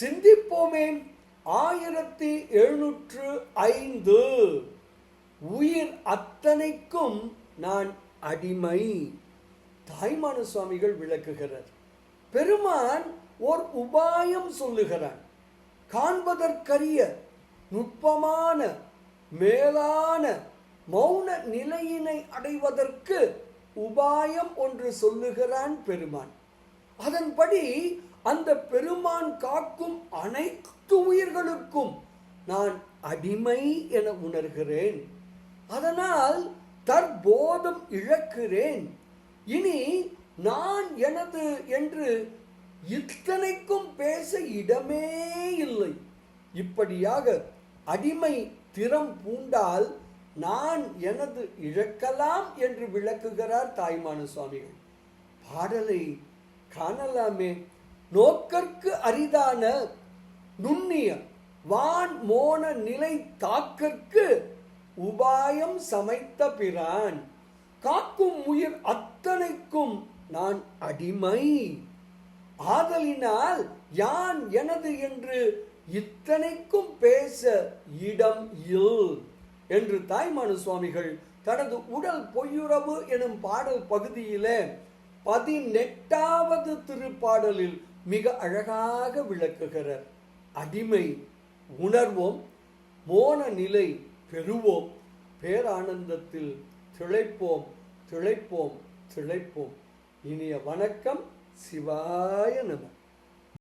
சிந்திப்போமே ஆயிரத்தி எழுநூற்று ஐந்து. உயிர் அத்தனைக்கும் நான் அடிமை. தாய்மான சுவாமிகள் விளக்குகிறார். பெருமான் ஓர் உபாயம் சொல்லுகிறான். காண்பதற்கரிய நுட்பமான மேலான மௌன நிலையினை அடைவதற்கு உபாயம் ஒன்று சொல்லுகிறான் பெருமான். அதன்படி அந்த பெருமான் காக்கும் அனைத்து உயிர்களுக்கும் நான் அடிமை என உணர்கிறேன். அதனால் தற்போதம் இழக்கிறேன். இனி நான் எனது என்று இத்தனைக்கும் பேச இடமே இல்லை. இப்படியாக அடிமை திறம் பூண்டால் நான் எனது இழக்கலாம் என்று விளக்குகிறார் தாய்மான சுவாமிகள். பாடலை காணலாமே. நோக்கற்கு அரிதான நுண்ணிய வான் மோன நிலை தாக்கற்கு உபாயம் சமைத்த பிரான். காக்கும் உயிர் அத்தனைக்கும் நான் அடிமை. ஆதலினால் யான் எனது என்று இத்தனைக்கும் பேச இடம் இல் என்று தாய்மானு சுவாமிகள் தனது உடல் பொய்யுறவு எனும் பாடல் பகுதியிலே பதினெட்டாவது திருப்பாடலில் மிக அழகாக விளக்குகிறார் அடிமை உணர்வோம் மோன நிலை பெறுவோம் பேரானந்தத்தில் திளைப்போம் திளைப்போம் திளைப்போம். இனிய வணக்கம் சிவாய நம.